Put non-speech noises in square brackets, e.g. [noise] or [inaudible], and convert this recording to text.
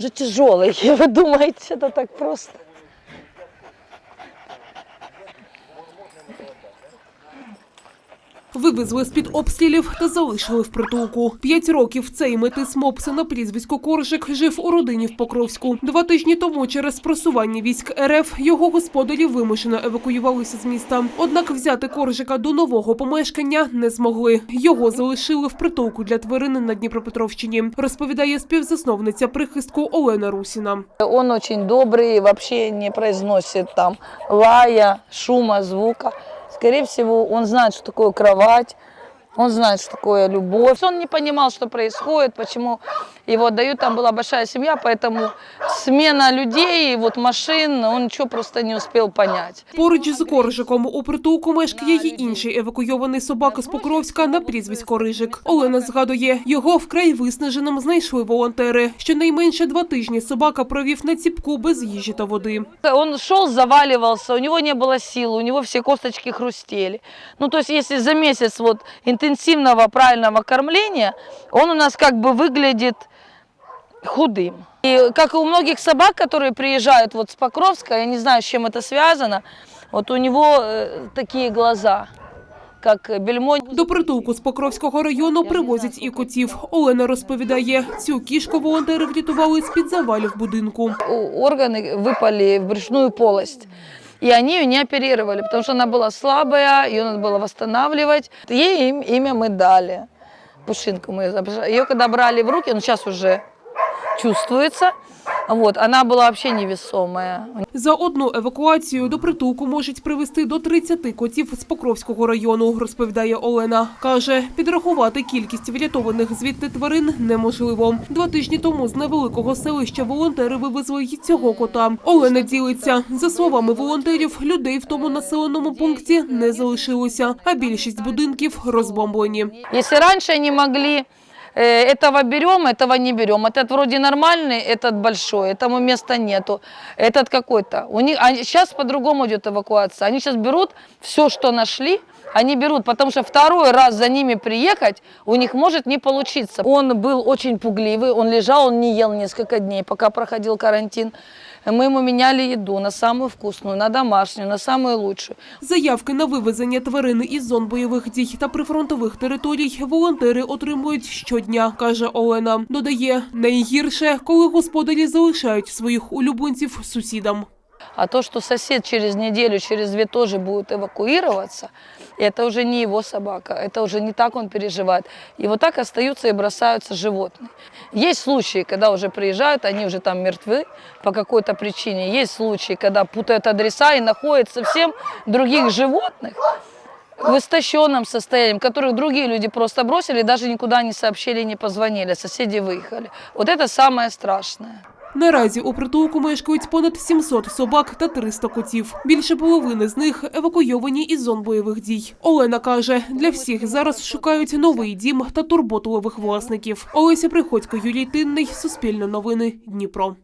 уже тяжелый. [laughs] Вы думаете, это так просто? Вивезли з-під обстрілів та залишили в притулку. П'ять років цей метис мопса на прізвисько Коржик жив у родині в Покровську. Два тижні тому через просування військ РФ його господарі вимушено евакуювалися з міста. Однак взяти Коржика до нового помешкання не змогли. Його залишили в притулку для тварин на Дніпропетровщині. Розповідає співзасновниця прихистку Олена Русіна. Он очень добрый, вообще не произносит там лая, шума, звука. Скорее всего, он знает, что такое кровать, он знает, что такое любовь. Он не понимал, что происходит, почему его отдают. Там была большая семья, поэтому смена людей, вот машин, он ничего просто не успел понять. Поруч з Коржиком у притулку мешкає й інший евакуйований собака з Покровська на прізвисько Рижик. Олена згадує, його вкрай виснаженим знайшли волонтери. Щонайменше два тижні собака провів на ціпку без їжі та води. Он шел, заваливался, у него не было сил, у него все косточки хрустели. Ну, то есть, если за месяц вот интенсивного правильного кормления, он у нас как бы выглядит худым. И как и у многих собак, которые приезжают вот с Покровска, я не знаю, с чем это связано, вот у него э, такие глаза, как бельмо. До притулку з Покровського району привозять і котів. Олена розповідає, цю кішку волонтери врятували з-під завалів будинку. У- органы выпали в брюшную полость. И они ее не оперировали, потому что она была слабая, ее надо было восстанавливать. Ей им- имя мы дали. Пушинку мы ее когда брали в руки, ну сейчас уже чувствуется, вот, она была вообще невесомая. За одну евакуацію до притулку можуть привезти до 30 котів з Покровського району, розповідає Олена. Каже, підрахувати кількість врятованих звідти тварин неможливо. Два тижні тому з невеликого селища волонтери вивезли й цього кота. Олена ділиться. За словами волонтерів, людей в тому населеному пункті не залишилося, а більшість будинків розбомблені. Если раньше они могли этого берем, этого не берем. Этот вроде нормальный, этот большой, этому места нету. Этот какой-то. У них а сейчас по-другому идет эвакуация. Они сейчас берут все, что нашли, они берут, потому что второй раз за ними приехать у них может не получиться. Он был очень пугливый, он лежал, он не ел несколько дней, пока проходил карантин. Мы ему меняли еду на самую вкусную, на домашнюю, на самую лучшую. Заявки на вивезення тварин із зон бойових дій та прифронтових територій волонтери отримують щодня, каже Олена. Додає, найгірше, коли господарі залишають своїх улюбленців сусідам. А то, что сосед через неделю, через две тоже будет эвакуироваться, это уже не его собака, это уже не так он переживает. И вот так остаются и бросаются животные. Есть случаи, когда уже приезжают, они уже там мертвы по какой-то причине. Есть случаи, когда путают адреса и находят совсем других животных в истощенном состоянии, которых другие люди просто бросили, даже никуда не сообщили, не позвонили, соседи выехали. Вот это самое страшное. Наразі у притулку мешкають понад 700 собак та 300 котів. Більше половини з них евакуйовані із зон бойових дій. Олена каже, для всіх зараз шукають новий дім та турботливих власників. Олеся Приходько, Юрій Тинний, Суспільне новини, Дніпро.